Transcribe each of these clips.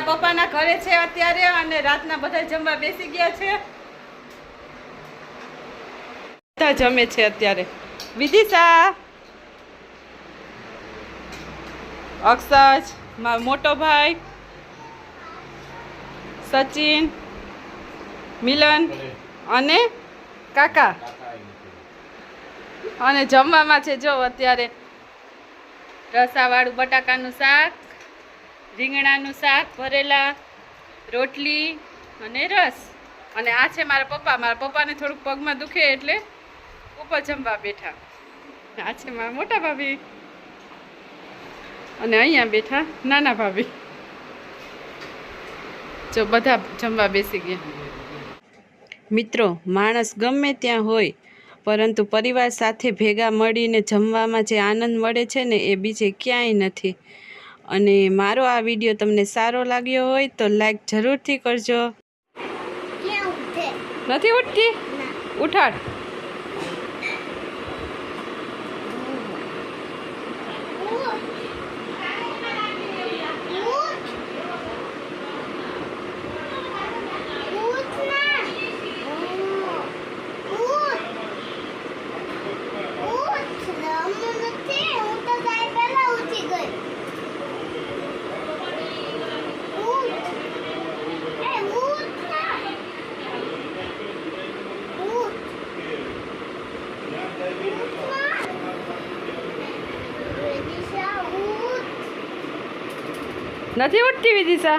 મારા પપ્પાના ઘરે છે અત્યારે અને રાતના બધા જમવા બેસી ગયા છે. બધા જમે છે અત્યારે. વિદિશા. અક્ષજ મારો મોટો ભાઈ. સચિન. મિલન. અને કાકા. અને જમવામાં છે જો અત્યારે. રસાવાળું બટાકાનું શાક. રીંગણાનું શાક, ભરેલા રોટલી અને રસ. અને આ છે મારા પપ્પા. મારા પપ્પાને થોડુંક પગમાં દુખે એટલે ઉપર જમવા બેઠા. આ છે મારા મોટા ભાભી. અને અહીંયા બેઠા નાના ભાભી. જો બધા જમવા બેસી ગયા. મિત્રો, માણસ ગમે ત્યાં હોય, પરંતુ પરિવાર સાથે ભેગા મળીને જમવામાં જે આનંદ મળે છે ને એ બીજે ક્યાંય નથી. અને મારો આ વીડિયો તમને સારો લાગ્યો હોય તો લાઈક જરૂરથી કરજો. નથી ઉઠતી? ઉઠાડ. નથી ઉઠતી વિદિશા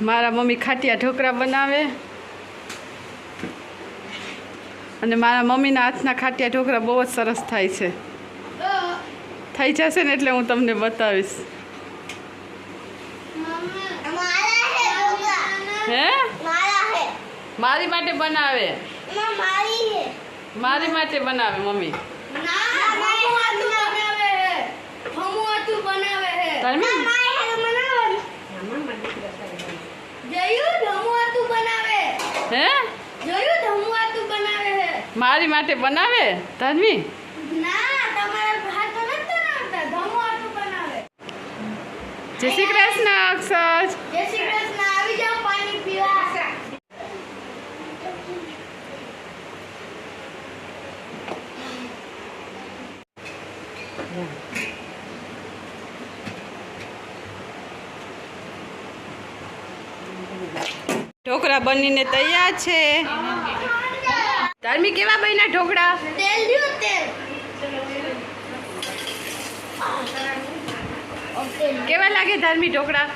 મારા મમ્મી ખાટિયા ઢોકળા બનાવે. અને મારા મમ્મીના હાથના ખાટિયા ઢોકળા બહુ જ સરસ થાય છે. થઈ જશે ને એટલે હું તમને બતાવીશ. હે? મારા માટે બનાવે. મારી માટે બનાવે મમ્મી. ના મારી હાથ બનાવે હે હમુ હાથ બનાવે હે ધાર્મિક મારી હાથ બનાવે જોયું હમુ હાથ બનાવે હે? જોયું ધમુ આ તું બનાવે હે. મારી માટે બનાવે ધાર્મિક ના તમારે ભાત તો નથી બનાવતા ધમુ હાથ બનાવે. જય શ્રી કૃષ્ણ અક્ષર. જય શ્રી કૃષ્ણ આવી જાઓ પાણી પીવા. ઢોકળા બનીને તૈયાર છે. ધાર્મિક કેવા બન્યા ઢોકળા? કેવા લાગે ધાર્મિક ઢોકળા?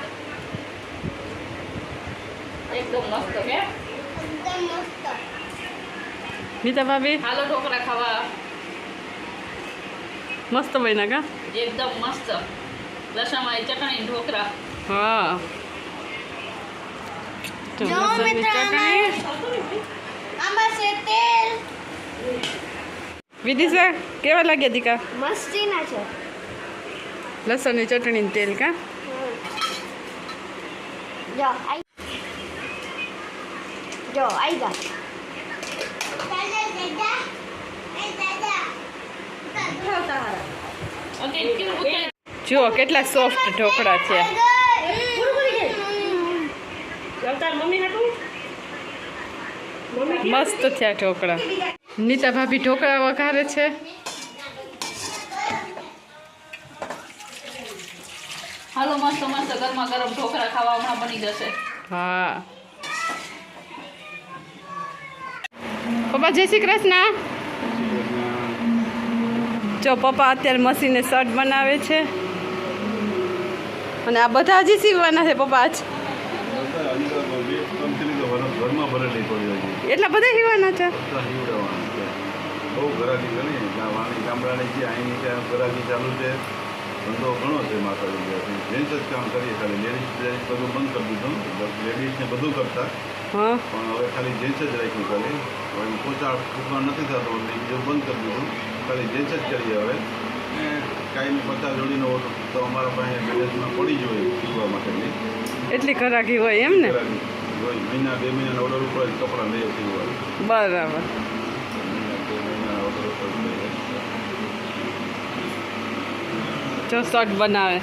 એકદમ મસ્ત કે નીતા ભાભી? હાલો ઢોકળા ખાવા. મસ્ત બન્યા કા? એકદમ મસ્ત. લસણમાં ચટણી ઢોકળા. હા. જો કેવા લાગ્યા દીકા? મસ્તીના છે. લસણની ચટણી ને તેલ કા? જો આઈ જો આઈ જુઓ કેટલા સોફ્ટ ઢોકળા છે. મસ્ત થયા ઢોકળા. નીતા ભાભી ઢોકળા વઘારે છે. હાલો મસ્ત મસ્ત ગરમા ગરમ ઢોકળા ખાવા હમણાં બની જશે. હા. પપ્પા જય શ્રી કૃષ્ણ. જો પપ્પા અત્યારે મશીને શર્ટ બનાવે છે. અને આ બધા હજી સીવવાના છે પપ્પા આજ ઘરમાં ભરેલી પડી હતી એટલા બધા સીવવાના છે? એટલા હીવડાવવાના છે બહુ ઘરાકી ઘણી વાણી ગામડાની છે અહીંની ત્યાં ઘરાકી ચાલુ છે ધંધો ઘણો છે માતાજી જેન્ટ્સ જ કામ કરીએ ખાલી લેડીઝ બધું બંધ કરી દીધું લેડીઝને બધું કરતા હા. પણ હવે ખાલી જેન્ટ્સ જ રાખ્યું ખાલી હવે પોચા ફૂટવા નથી થતો બીજું બંધ કરી દીધું ખાલી જેન્ટ્સ જ કરીએ હવે ને કાંઈ પચાસ જોડીનો તો અમારા પાસે બેલેન્સમાં પડી જ હોય શીખવા માટેની એટલી ખરાકી હોય એમ ને? હોય. મહિના બે મહિનાના ઓર્ડર ઉપર જ કપડાં લઈએ હોય. બરાબર. જ લઈએ જો શર્ટ બનાવે.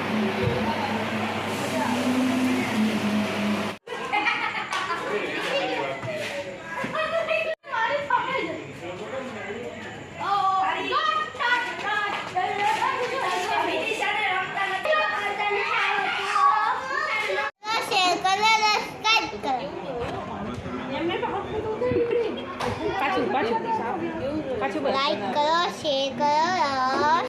લાઈક કરો શેર કરો